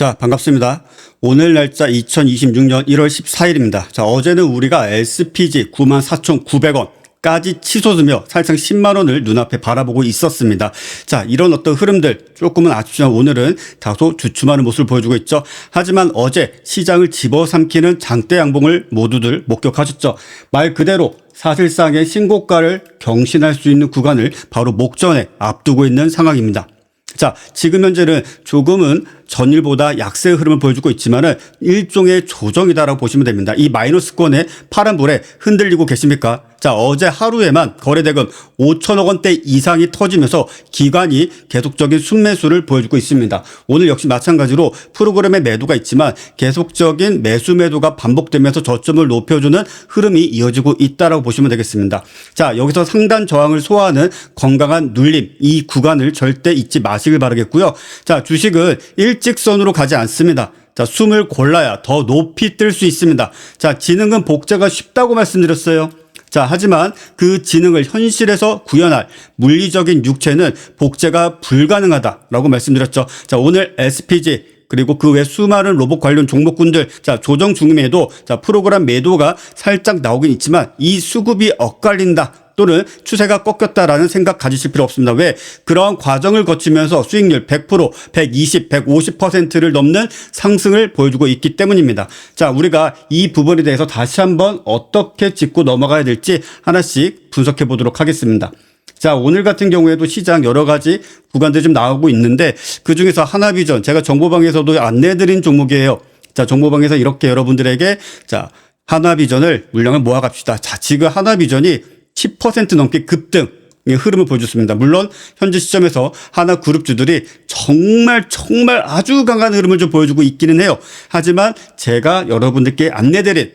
자, 반갑습니다. 오늘 날짜 2026년 1월 14일입니다. 자, 어제는 우리가 LPG 94,900원 까지 치솟으며 사실상 10만 원을 눈앞에 바라보고 있었습니다. 자, 이런 어떤 흐름들 조금은 아쉽지만 오늘은 다소 주춤하는 모습을 보여주고 있죠. 하지만 어제 시장을 집어삼키는 장대 양봉을 모두들 목격하셨죠. 말 그대로 사실상의 신고가를 경신할 수 있는 구간을 바로 목전에 앞두고 있는 상황입니다. 자, 지금 현재는 조금은 전일보다 약세의 흐름을 보여주고 있지만은 일종의 조정이다라고 보시면 됩니다. 이 마이너스권의 파란 불에 흔들리고 계십니까? 자, 어제 하루에만 거래대금 5천억 원대 이상이 터지면서 기관이 계속적인 순매수를 보여주고 있습니다. 오늘 역시 마찬가지로 프로그램의 매도가 있지만 계속적인 매수 매도가 반복되면서 저점을 높여주는 흐름이 이어지고 있다라고 보시면 되겠습니다. 자, 여기서 상단 저항을 소화하는 건강한 눌림 이 구간을 절대 잊지 마시길 바라겠고요. 자, 주식은 일 직선으로 가지 않습니다. 자, 숨을 골라야 더 높이 뜰 수 있습니다. 자, 지능은 복제가 쉽다고 말씀드렸어요. 자, 하지만 그 지능을 현실에서 구현할 물리적인 육체는 복제가 불가능하다라고 말씀드렸죠. 자, 오늘 SPG 그리고 그 외 수많은 로봇 관련 종목군들 자 조정 중임에도 자 프로그램 매도가 살짝 나오긴 있지만 이 수급이 엇갈린다 또는 추세가 꺾였다라는 생각 가지실 필요 없습니다. 왜? 그러한 과정을 거치면서 수익률 100%, 120, 150%를 넘는 상승을 보여주고 있기 때문입니다. 자, 우리가 이 부분에 대해서 다시 한번 어떻게 짚고 넘어가야 될지 하나씩 분석해 보도록 하겠습니다. 자, 오늘 같은 경우에도 시장 여러 가지 구간들이 좀 나오고 있는데 그 중에서 하나비전 제가 정보방에서도 안내드린 종목이에요. 자, 정보방에서 이렇게 여러분들에게 자, 하나비전을 물량을 모아갑시다. 자, 지금 하나비전이 10% 넘게 급등 의 흐름을 보여줬습니다. 물론 현재 시점에서 하나 그룹주들이 정말 정말 아주 강한 흐름을 좀 보여주고 있기는 해요. 하지만 제가 여러분들께 안내드린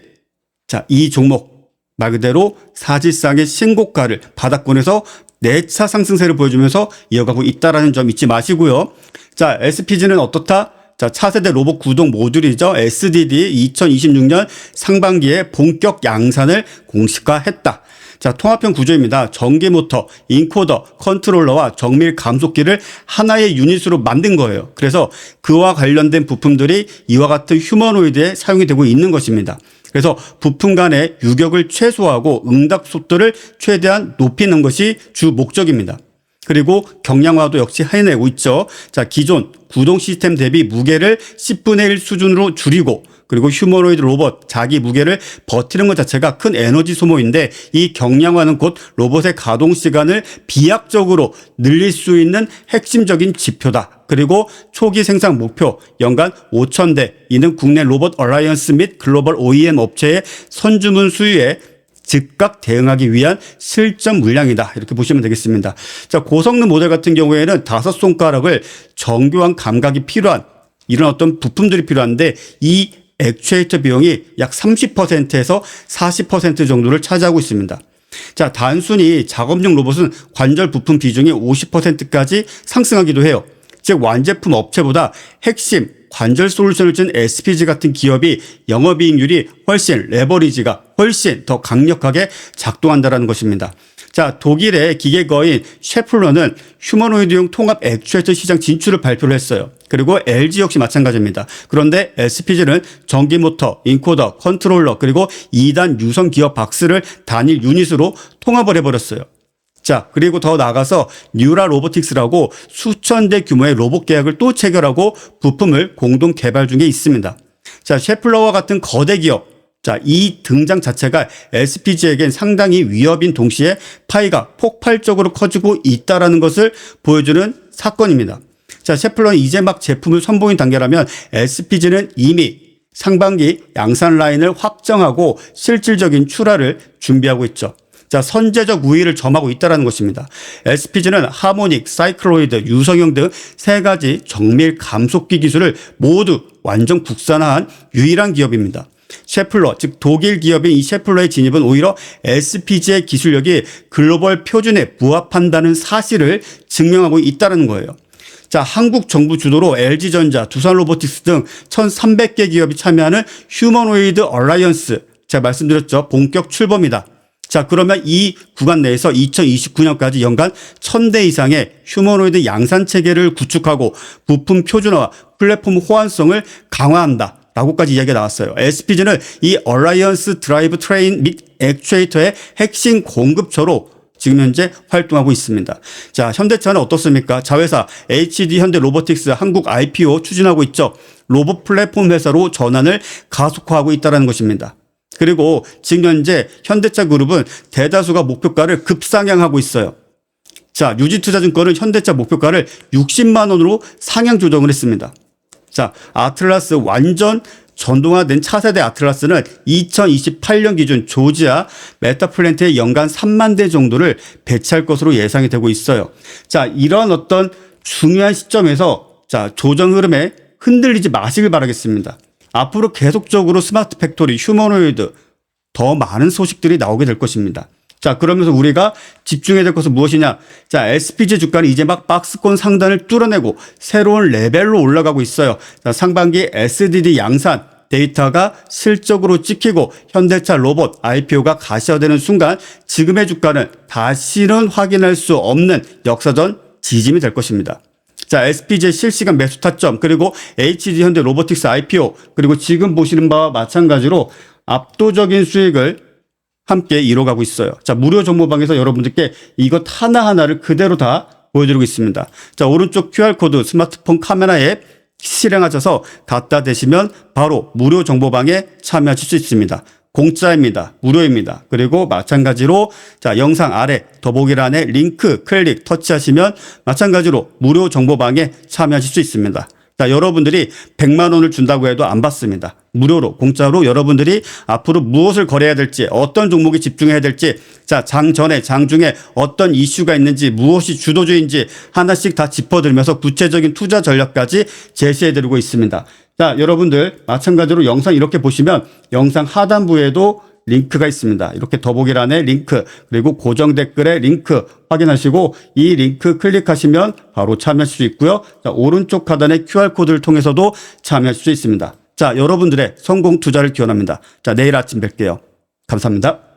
자, 이 종목 말 그대로 사실상의 신고가를 바닥권에서 4차 상승세를 보여주면서 이어가고 있다라는 점 잊지 마시고요. 자, SPG는 어떻다? 자, 차세대 로봇 구동 모듈이죠. SDD 2026년 상반기에 본격 양산을 공식화했다. 자, 통합형 구조입니다. 전기 모터, 인코더, 컨트롤러와 정밀 감속기를 하나의 유닛으로 만든 거예요. 그래서 그와 관련된 부품들이 이와 같은 휴머노이드에 사용이 되고 있는 것입니다. 그래서 부품 간의 유격을 최소화하고 응답 속도를 최대한 높이는 것이 주 목적입니다. 그리고 경량화도 역시 해내고 있죠. 자, 기존 구동 시스템 대비 무게를 10분의 1 수준으로 줄이고 그리고 휴머노이드 로봇 자기 무게를 버티는 것 자체가 큰 에너지 소모인데 이 경량화는 곧 로봇의 가동 시간을 비약적으로 늘릴 수 있는 핵심적인 지표다. 그리고 초기 생산 목표 연간 5,000대 이는 국내 로봇 얼라이언스 및 글로벌 OEM 업체의 선주문 수요에 즉각 대응하기 위한 실전 물량이다. 이렇게 보시면 되겠습니다. 자, 고성능 모델 같은 경우에는 다섯 손가락을 정교한 감각이 필요한 이런 어떤 부품들이 필요한데 이 액추에이터 비용이 약 30%에서 40% 정도를 차지하고 있습니다. 자, 단순히 작업용 로봇은 관절 부품 비중이 50%까지 상승하기도 해요. 즉, 완제품 업체보다 핵심 관절 솔루션을 준 SPG 같은 기업이 영업이익률이 훨씬 레버리지가 훨씬 더 강력하게 작동한다는 것입니다. 자, 독일의 기계거인 셰플러는 휴머노이드용 통합 액추에이터 시장 진출을 발표를 했어요. 그리고 LG 역시 마찬가지입니다. 그런데 SPG는 전기 모터, 인코더, 컨트롤러 그리고 2단 유선 기어 박스를 단일 유닛으로 통합을 해버렸어요. 자, 그리고 더 나아가서 뉴라 로보틱스라고 수천 대 규모의 로봇 계약을 또 체결하고 부품을 공동 개발 중에 있습니다. 자, 셰플러와 같은 거대 기업. 자, 이 등장 자체가 SPG에겐 상당히 위협인 동시에 파이가 폭발적으로 커지고 있다라는 것을 보여주는 사건입니다. 자, 셰플러는 이제 막 제품을 선보인 단계라면 SPG는 이미 상반기 양산 라인을 확정하고 실질적인 출하를 준비하고 있죠. 자, 선제적 우위를 점하고 있다는 것입니다. SPG는 하모닉, 사이클로이드, 유성형 등 세 가지 정밀 감속기 기술을 모두 완전 국산화한 유일한 기업입니다. 셰플러, 즉 독일 기업인 이 셰플러의 진입은 오히려 SPG의 기술력이 글로벌 표준에 부합한다는 사실을 증명하고 있다는 거예요. 자, 한국 정부 주도로 LG전자, 두산로보틱스 등 1,300개 기업이 참여하는 휴머노이드 얼라이언스. 제가 말씀드렸죠. 본격 출범이다. 자, 그러면 이 구간 내에서 2029년까지 연간 1000대 이상의 휴머노이드 양산 체계를 구축하고 부품 표준화와 플랫폼 호환성을 강화한다. 라고까지 이야기가 나왔어요. SPG는 이 얼라이언스 드라이브 트레인 및 액추에이터의 핵심 공급처로 지금 현재 활동하고 있습니다. 자, 현대차는 어떻습니까? 자회사 HD 현대 로보틱스 한국 IPO 추진하고 있죠. 로봇 플랫폼 회사로 전환을 가속화하고 있다는 것입니다. 그리고 지금 현재 현대차 그룹은 대다수가 목표가를 급상향하고 있어요. 자, 유지투자증권은 현대차 목표가를 60만 원으로 상향 조정을 했습니다. 자, 아틀라스 완전 전동화된 차세대 아틀라스는 2028년 기준 조지아 메타플랜트에 연간 3만 대 정도를 배치할 것으로 예상이 되고 있어요. 자, 이런 어떤 중요한 시점에서 자, 조정 흐름에 흔들리지 마시길 바라겠습니다. 앞으로 계속적으로 스마트 팩토리, 휴머노이드 더 많은 소식들이 나오게 될 것입니다. 자, 그러면서 우리가 집중해야 될 것은 무엇이냐? 자, SPG 주가는 이제 막 박스권 상단을 뚫어내고 새로운 레벨로 올라가고 있어요. 자, 상반기 SDD 양산 데이터가 실적으로 찍히고 현대차 로봇 IPO가 가시화되는 순간 지금의 주가는 다시는 확인할 수 없는 역사전 지짐이 될 것입니다. 자, SPJ 실시간 매수 타점, 그리고 HD 현대 로보틱스 IPO, 그리고 지금 보시는 바와 마찬가지로 압도적인 수익을 함께 이뤄가고 있어요. 자, 무료 정보방에서 여러분들께 이것 하나하나를 그대로 다 보여드리고 있습니다. 자, 오른쪽 QR코드 스마트폰 카메라 앱 실행하셔서 갖다 대시면 바로 무료 정보방에 참여하실 수 있습니다. 공짜입니다. 무료입니다. 그리고 마찬가지로 자, 영상 아래 더보기란에 링크 클릭 터치하시면 마찬가지로 무료 정보방에 참여하실 수 있습니다. 자, 여러분들이 100만 원을 준다고 해도 안 받습니다. 무료로, 공짜로 여러분들이 앞으로 무엇을 거래해야 될지, 어떤 종목에 집중해야 될지, 자, 장 전에, 장 중에 어떤 이슈가 있는지, 무엇이 주도주인지 하나씩 다 짚어드리면서 구체적인 투자 전략까지 제시해 드리고 있습니다. 자, 여러분들 마찬가지로 영상 이렇게 보시면 영상 하단부에도 링크가 있습니다. 이렇게 더보기란에 링크 그리고 고정 댓글에 링크 확인하시고 이 링크 클릭하시면 바로 참여할 수 있고요. 자, 오른쪽 하단의 QR코드를 통해서도 참여할 수 있습니다. 자, 여러분들의 성공 투자를 기원합니다. 자, 내일 아침 뵐게요. 감사합니다.